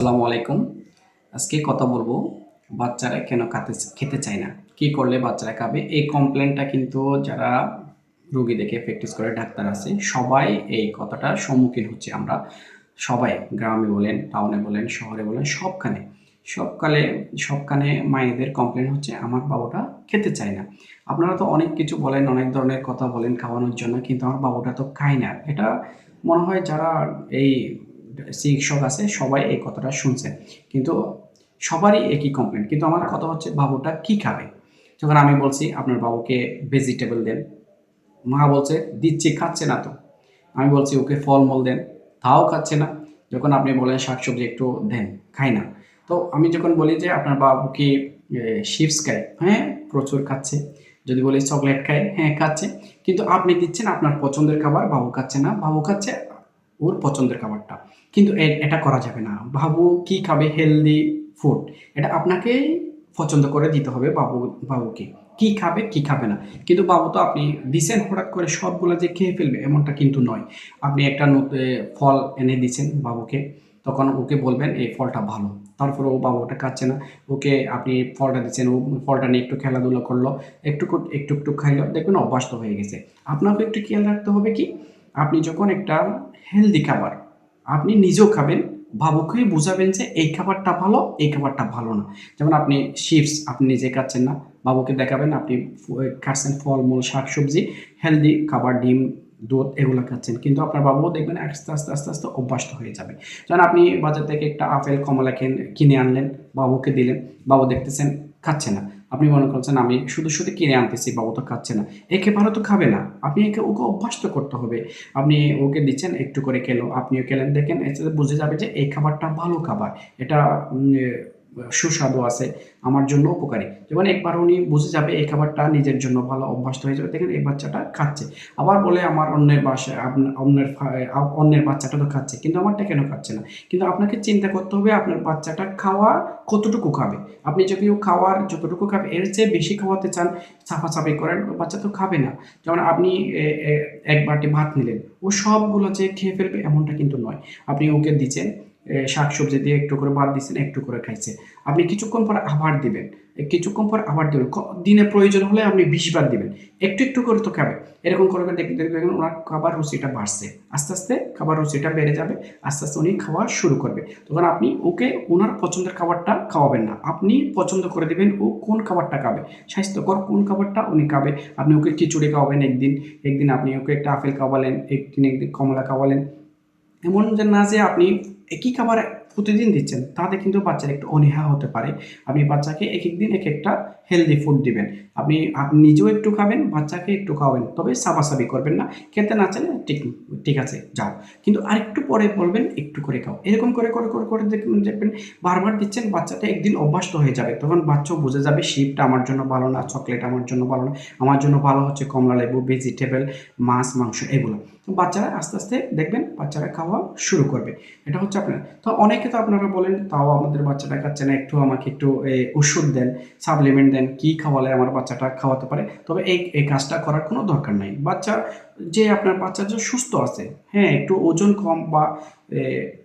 আসসালামু আলাইকুম। আজকে কথা বলব, বাচ্চারা কেন খাতে খেতে চায় না? কি করলে বাচ্চারা খাবে? এই কমপ্লেনটা কিন্তু যারা রোগী দেখে প্র্যাকটিস করে, ডাক্তার আছে, সবাই এই কথাটার সম্মুখীন হচ্ছে আমরা। সবাই, গ্রামে বলেন টাউনে বলেন, শহরে বলেন, সবখানে। সবকালে, সবখানে মায়েদের কমপ্লেন হচ্ছে, আমার বাবুটা খেতে চায় না। আপনারা তো অনেক কিছু বলেন, অনেক ধরনের কথা বলেন খাওয়ানোর জন্য, কিন্তু আমার বাবুটা তো খায় না। এটা মনে হয় যারা এই চিকিৎসক আছে, সবাই এই কথাটা শুনছে। কিন্তু সবারই একই কমপ্লেন কিন্তু আমার কথা হচ্ছে, বাবুটা কি খাবে? যখন আমি বলছি, আপনার বাবুকে ভেজিটেবল দেন। মা বলছে, দিচ্ছি, খাচ্ছে না তো। আমি বলছি, ওকে ফলমূল দেন। তাও খাচ্ছে না। যখন আপনি বলেন, শাকসবজি একটু দেন, খায় না। তো আমি যখন বলি যে, আপনার বাবু কি চিপস খায়? হ্যাঁ প্রচুর খাচ্ছে। যদি বলি চকলেট খায়? হ্যাঁ খাচ্ছে। কিন্তু আপনি দিচ্ছেন আপনার পছন্দের খাবার, বাবু খাচ্ছে না। বাবু খাচ্ছে ওর পছন্দের খাবারটা। কিন্তু এটা করা যাবে না। বাবু কি খাবে? হেলদি ফুড এটা আপনাকেই পছন্দ করে দিতে হবে বাবু, বাবুকে। কি খাবে কি খাবে না। কিন্তু বাবু তো আপনি দিছেন হঠাৎ করে সবগুলো যে খেয়ে ফেলবে, এমনটা কিন্তু নয়। আপনি একটা নতুন ফল এনে দিচ্ছেন বাবুকে, তখন ওকে বলবেন, এই ফলটা ভালো। তারপরে ও বাবুটা খাচ্ছে না। ওকে আপনি ফলটা দিচ্ছেন, ও ফলটা নিয়ে একটু খেলাধুলা করল একটু একটু একটু খাইলো, দেখবেন অভ্যস্ত হয়ে গেছে। আপনাকে একটু খেয়াল রাখতে হবে কি? আপনি যখন একটা হেলদি খাবার আপনি নিজেও খাবেন বাবুকেই বুঝাবেন যে এই খাবারটা ভালো, এই খাবারটা ভালো না। যেমন আপনি চিপস আপনি নিজে খাচ্ছেন না, বাবুকে দেখাবেন আপনি খাচ্ছেন ফলমূল, শাকসবজি হেলদি খাবার, ডিম, দুধ, এগুলো খাচ্ছেন। কিন্তু আপনার বাবুও দেখবেন আস্তে আস্তে আস্তে আস্তে অভ্যস্ত হয়ে যাবে। যেমন আপনি বাজার থেকে একটা আপেল, কমলা কিনে আনলেন, বাবুকে দিলেন, বাবু দেখতেছেন খাচ্ছে না। আপনি মনে করছেন, আমি শুধু শুধু কিনে আনতেছি, বাবু তো খাচ্ছে না। একে ভালো তো খাবে না। আপনি একে, ওকে অভ্যস্ত করতে হবে। আপনি ওকে দিচ্ছেন, একটু করে খেলো। আপনিও খেলেন। দেখেন, এতে বুঝে যাবে যে এই খাবারটা ভালো খাবার। এটা সুস্বাদু আছে, আমার জন্য উপকারী। যেমন একবার উনি বুঝে যাবে এই খাবারটা নিজের জন্য ভালো অভ্যস্ত হয়ে যাবে, দেখেন এই বাচ্চাটা খাচ্ছে। আবার বলে আমার অন্যের আপনা- অন্যের অন্যের বাচ্চাটা তো খাচ্ছে, কিন্তু আমারটা কেন খাচ্ছে না? কিন্তু আপনাকে চিন্তা করতে হবে, আপনার বাচ্চাটা খাওয়া কতটুকু খাবে? আপনি যদি খাওয়ার যতটুকু খাবে, এর চেয়ে বেশি খাওয়াতে চান চাপাচাপি করেন বাচ্চা তো খাবে না। যেমন আপনি এক বাটি ভাত নিলেন, ও সবগুলো যে খেয়ে ফেলবে এমনটা কিন্তু নয়। আপনি ওকে দিচ্ছেন শাক সবজি দিয়ে একটু করে ভাত দিচ্ছেন একটু করে খাইছে। আপনি কিছুক্ষণ পর আবার দিবেন। কিছুক্ষণ পর আবার দিবেন। দিনে প্রয়োজন হলে আপনি বিশ বার দিবেন। একটু একটু করে তো খাবে এরকম করে করে দেখতে দেখবেন ওনার খাবার রুচিটা বাড়ছে। আস্তে আস্তে খাবার রুচিটা বেড়ে যাবে। আস্তে আস্তে উনি খাওয়া শুরু করবে। তখন আপনি ওকে ওনার পছন্দের খাবারটা খাওয়াবেন না। আপনি পছন্দ করে দিবেন ও কোন খাবারটা খাবে। স্বাস্থ্যকর কোন খাবারটা উনি খাবে। আপনি ওকে খিচুড়ি খাওয়াবেন একদিন। একদিন আপনি ওকে একটা আপেল খাওয়ালেন, একদিন একদিন কমলা খাওয়ালেন। এমন যে না যে আপনি একই খাবার প্রতিদিন দিচ্ছেন, তাতে কিন্তু বাচ্চার একটু অনীহা হতে পারে। আপনি বাচ্চাকে এক এক দিন এক একটা হেলদি ফুড দিবেন। আপনি নিজেও একটু খাবেন, বাচ্চাকে একটু খাওয়াবেন, তবে সাবাসাবি করবেন না, খেতে না চাইলে ঠিক ঠিক আছে, যাও। কিন্তু আরেকটু পরে বলবেন, একটু করে খাও। এরকম করে করে করে করে দেখবেন দেখবেন বারবার দিচ্ছেন, বাচ্চাটা একদিন অভ্যস্ত হয়ে যাবে। তখন বাচ্চাও বুঝে যাবে, শিপটা আমার জন্য ভালো না, চকলেট আমার জন্য ভালো না, আমার জন্য ভালো হচ্ছে কমলা লেবু ভেজিটেবল মাছ, মাংস, এগুলো। বাচ্চারা আস্তে আস্তে দেখবেন, বাচ্চারা খাওয়া শুরু করবে। এটা হচ্ছে আপনার, তো অনেকে তো আপনারা বলেন, তাও আমাদের বাচ্চাটা খাচ্ছে না, একটু আমাকে একটু ওষুধ দেন সাপ্লিমেন্ট দেন, কি খাওয়ালে আমার বাচ্চাটা খাওয়াতে পারে? তবে এই এই কাজটা করার কোনো দরকার নাই। বাচ্চা যে আপনার বাচ্চা যে সুস্থ আছে হ্যাঁ একটু ওজন কম বা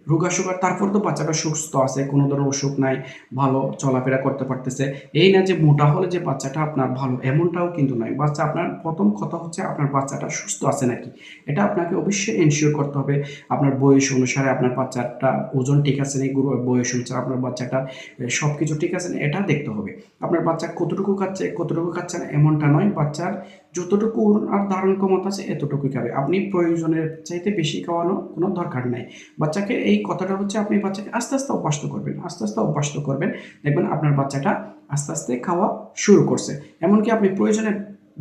রোগা সুগার, তারপর তো বাচ্চাটা সুস্থ আছে, কোনো ধরনের অসুখ নাই, ভালো চলাফেরা করতে পারতেছে। এই না যে মোটা হলে যে বাচ্চাটা আপনার ভালো, এমনটাও কিন্তু নয়। বাচ্চা আপনার প্রথম কথা হচ্ছে আপনার বাচ্চাটা সুস্থ আছে নাকি? এটা আপনাকে অবশ্যই এনশিওর করতে হবে। আপনার বয়স অনুসারে আপনার বাচ্চাটা ওজন ঠিক আছে নাকি, গুরু- বয়স অনুসারে আপনার বাচ্চাটা সব কিছু ঠিক আছে না এটা দেখতে হবে। আপনার বাচ্চা কতটুকু খাচ্ছে কতটুকু খাচ্ছে না, এমনটা নয়। বাচ্চার যতটুকু আর ধারণ ক্ষমতা আছে এতটুকুই খাবে। আপনি প্রয়োজনের চাইতে বেশি খাওয়ানো কোনো দরকার নাই। বাচ্চাকে এই কথাটা হচ্ছে আপনি বাচ্চাকে আস্তে আস্তে অভ্যস্ত করবেন, আস্তে আস্তে অভ্যস্ত করবেন। দেখবেন আপনার বাচ্চাটা আস্তে আস্তে খাওয়া শুরু করছে। এমনকি আপনি প্রয়োজনে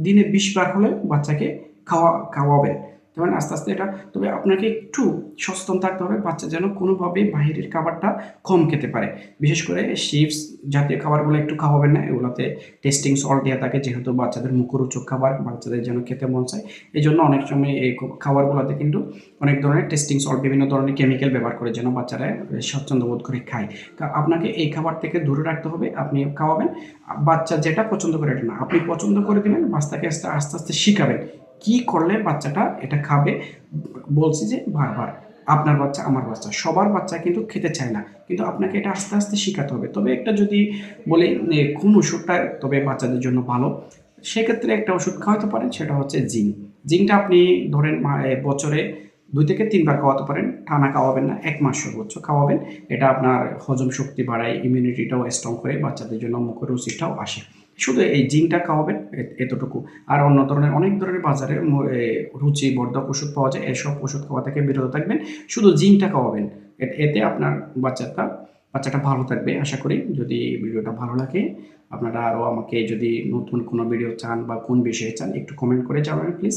দিনে বিশ বার হলে বাচ্চাকে খাওয়া, খাওয়াবেন। যেমন আস্তে আস্তে এটা, তবে আপনাকে একটু সচেতন থাকতে হবে, বাচ্চা যেন কোনোভাবে বাইরের খাবারটা কম খেতে পারে। বিশেষ করে চিপস জাতীয় খাবারগুলো একটু খাওয়াবেন না, এগুলোতে টেস্টিং সল্ট দেওয়া থাকে, যেহেতু বাচ্চাদের মুখরোচক খাবার, বাচ্চাদের যেন খেতে মন চায়। এই জন্য অনেক সময় এই খাবারগুলোতে কিন্তু অনেক ধরনের টেস্টিং সল্ট বিভিন্ন ধরনের কেমিক্যাল ব্যবহার করে যেন বাচ্চারা স্বচ্ছন্দ বোধ করে খায়। আপনাকে এই খাবার থেকে দূরে রাখতে হবে, আপনি খাওয়াবেন। বাচ্চা যেটা পছন্দ করে এটা না, আপনি পছন্দ করে দিবেন, বাচ্চাকে আস্তে আস্তে শিখাবেন। কি করলে বাচ্চাটা এটা খাবে? বলছি যে বারবার। আপনার বাচ্চা, আমার বাচ্চা, সবার বাচ্চা কিন্তু খেতে চায় না। কিন্তু আপনাকে এটা আস্তে আস্তে শেখাতে হবে। তবে একটা যদি বলি কোন ওষুধটা তবে বাচ্চাদের জন্য ভালো? সেক্ষেত্রে একটা ওষুধ খাওয়াতে পারেন, সেটা হচ্ছে জিঙ্ক। জিঙ্কটা আপনি ধরেন বছরে দুই থেকে তিনবার খাওয়াতে পারেন। টানা খাওয়াবেন না, এক মাস সর্বোচ্চ খাওয়াবেন। এটা আপনার হজম শক্তি বাড়ায় ইমিউনিটিটাও স্ট্রং করে, বাচ্চাদের জন্য মুখের রুচিটাও আসে। শুধু এই জিনটা খাওয়াবেন এতটুকু। আর অন্য ধরনের, অনেক ধরনের বাজারে রুচি বর্ধক ওষুধ পাওয়া যায়, এসব ওষুধ খাওয়া থেকে বিরত থাকবেন। শুধু জিনটা খাওয়াবেন এতে আপনার বাচ্চাটা বাচ্চাটা ভালো থাকবে, আশা করি। যদি ভিডিওটা ভালো লাগে, আপনারা আরও আমাকে যদি নতুন কোনো ভিডিও চান বা কোন বিষয়ে চান, একটু কমেন্ট করে জানাবেন প্লিজ